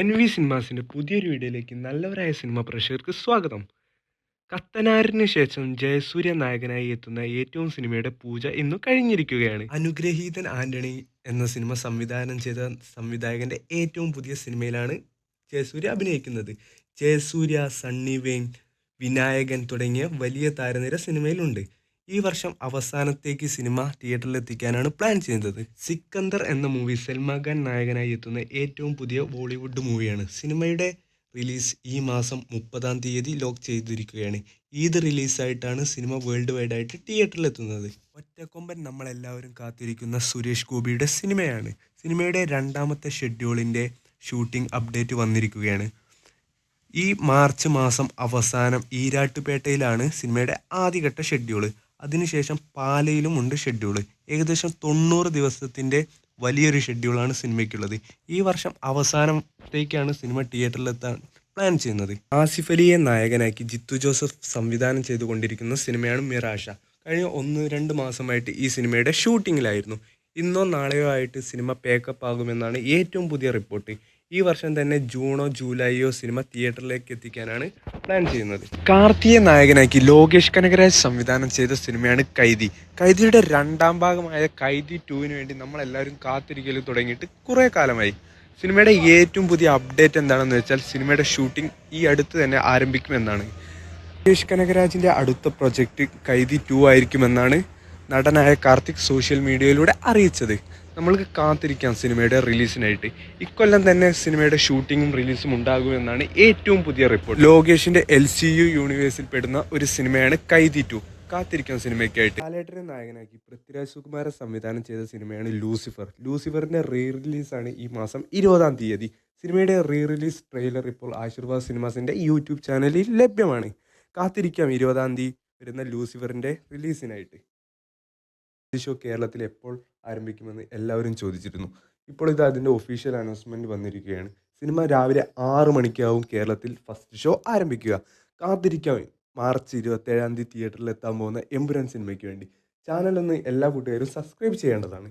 N V സിനിമാസിന്റെ പുതിയൊരു വീഡിയോയിലേക്ക് നല്ലവരായ സിനിമ പ്രേക്ഷകർക്ക് സ്വാഗതം. കത്തനാരിന് ശേഷം ജയസൂര്യ നായകനായി എത്തുന്ന ഏറ്റവും സിനിമയുടെ പൂജ ഇന്നു കഴിഞ്ഞിരിക്കുകയാണ്. അനുഗ്രഹീതൻ ആന്റണി എന്ന സിനിമ സംവിധാനം ചെയ്ത സംവിധായകന്റെ ഏറ്റവും പുതിയ സിനിമയിലാണ് ജയസൂര്യ അഭിനയിക്കുന്നത്. ജയസൂര്യ സണ്ണി വെയിൻ വിനായകൻ തുടങ്ങിയ വലിയ താരനിര സിനിമയിലുണ്ട്. ഈ വർഷം അവസാനത്തേക്ക് സിനിമ തിയേറ്ററിൽ എത്തിക്കാനാണ് പ്ലാൻ ചെയ്യുന്നത്. സിക്കന്ദർ എന്ന മൂവി സൽമാൻ ഖാൻ നായകനായി എത്തുന്ന ഏറ്റവും പുതിയ ബോളിവുഡ് മൂവിയാണ്. സിനിമയുടെ റിലീസ് ഈ മാസം മുപ്പതാം തീയതി ലോക്ക് ചെയ്തിരിക്കുകയാണ്. ഈദ് റിലീസായിട്ടാണ് സിനിമ വേൾഡ് വൈഡ് ആയിട്ട് തിയേറ്ററിൽ എത്തുന്നത് ഒറ്റക്കൊമ്പൻ നമ്മളെല്ലാവരും കാത്തിരിക്കുന്ന സുരേഷ് ഗോപിയുടെ സിനിമയാണ്. സിനിമയുടെ രണ്ടാമത്തെ ഷെഡ്യൂളിന്റെ ഷൂട്ടിംഗ് അപ്ഡേറ്റ് വന്നിരിക്കുകയാണ്. ഈ മാർച്ച് മാസം അവസാനം ഈരാട്ടുപേട്ടയിലാണ് സിനിമയുടെ ആദ്യഘട്ട ഷെഡ്യൂൾ. അതിനുശേഷം പാലയിലും ഉണ്ട് ഷെഡ്യൂൾ ഏകദേശം തൊണ്ണൂറ് ദിവസത്തിന്റെ വലിയൊരു ഷെഡ്യൂളാണ് സിനിമയ്ക്കുള്ളത്. ഈ വർഷം അവസാനത്തേക്കാണ് സിനിമ തിയേറ്ററിലെത്താൻ പ്ലാൻ ചെയ്യുന്നത്. ആസിഫ് അലിയെ നായകനാക്കി ജിത്തു ജോസഫ് സംവിധാനം ചെയ്തുകൊണ്ടിരിക്കുന്ന സിനിമയാണ് മിറാഷ. കഴിഞ്ഞ ഒന്ന് രണ്ട് മാസമായിട്ട് ഈ സിനിമയുടെ ഷൂട്ടിങ്ങിലായിരുന്നു ഇന്നോ നാളെയോ ആയിട്ട് സിനിമ പേക്കപ്പ് ആകുമെന്നാണ് ഏറ്റവും പുതിയ റിപ്പോർട്ട് ഈ വർഷം തന്നെ ജൂണോ ജൂലൈയോ സിനിമ തിയേറ്ററിലേക്ക് എത്തിക്കാനാണ് പ്ലാൻ ചെയ്യുന്നത്. കാർത്തിയെ നായകനാക്കി ലോകേഷ് കനകരാജ് സംവിധാനം ചെയ്ത സിനിമയാണ് കൈദി. കൈദിയുടെ രണ്ടാം ഭാഗമായ കൈദി ടുവിന് വേണ്ടി നമ്മളെല്ലാവരും കാത്തിരിക്കൽ തുടങ്ങിയിട്ട് കുറേ കാലമായി. സിനിമയുടെ ഏറ്റവും പുതിയ അപ്ഡേറ്റ് എന്താണെന്ന് വെച്ചാൽ സിനിമയുടെ ഷൂട്ടിംഗ് ഈ അടുത്ത് തന്നെ ആരംഭിക്കുമെന്നാണ്. ലോകേഷ് കനകരാജിന്റെ അടുത്ത പ്രൊജക്റ്റ് കൈദി ടു ആയിരിക്കുമെന്നാണ് നടനായ കാർത്തിക് സോഷ്യൽ മീഡിയയിലൂടെ അറിയിച്ചത്. നമ്മൾക്ക് കാത്തിരിക്കാം സിനിമയുടെ റിലീസിനായിട്ട്. ഇക്കൊല്ലം തന്നെ സിനിമയുടെ ഷൂട്ടിങ്ങും റിലീസും ഉണ്ടാകുമെന്നാണ് ഏറ്റവും പുതിയ റിപ്പോർട്ട്. ലോകേഷിന്റെ എൽ സി യു യൂണിവേഴ്സിൽ പെടുന്ന ഒരു സിനിമയാണ് കൈതി ടു കാത്തിരിക്കാം സിനിമയ്ക്കായിട്ട്. ലാലേട്ടനെ നായകനാക്കി പൃഥ്വിരാജ് സുകുമാരൻ സംവിധാനം ചെയ്ത സിനിമയാണ് ലൂസിഫർ. ലൂസിഫറിന്റെ റീ റിലീസാണ് ഈ മാസം ഇരുപതാം തീയതി. സിനിമയുടെ റീ റിലീസ് ട്രെയിലർ ഇപ്പോൾ ആശീർവാദ് സിനിമാസിന്റെ യൂട്യൂബ് ചാനലിൽ ലഭ്യമാണ്. കാത്തിരിക്കാം ഇരുപതാം തീയതി വരുന്ന ലൂസിഫറിന്റെ റിലീസിനായിട്ട് ഷോ കേരളത്തിൽ എപ്പോൾ ആരംഭിക്കുമെന്ന് എല്ലാവരും ചോദിച്ചിരുന്നു. ഇപ്പോൾ ഇത് അതിന്റെ ഒഫീഷ്യൽ അനൗൺസ്മെന്റ് വന്നിരിക്കുകയാണ്. സിനിമ രാവിലെ ആറ് മണിക്കാവും കേരളത്തിൽ ഫസ്റ്റ് ഷോ ആരംഭിക്കുക. കാത്തിരിക്കാം മാർച്ച് ഇരുപത്തേഴാം തീയതി തിയേറ്ററിൽ എത്താൻ പോകുന്ന എമ്പുരാൻ സിനിമയ്ക്ക് വേണ്ടി. ചാനലൊന്ന് എല്ലാ കൂട്ടുകാരും സബ്സ്ക്രൈബ് ചെയ്യേണ്ടതാണ്.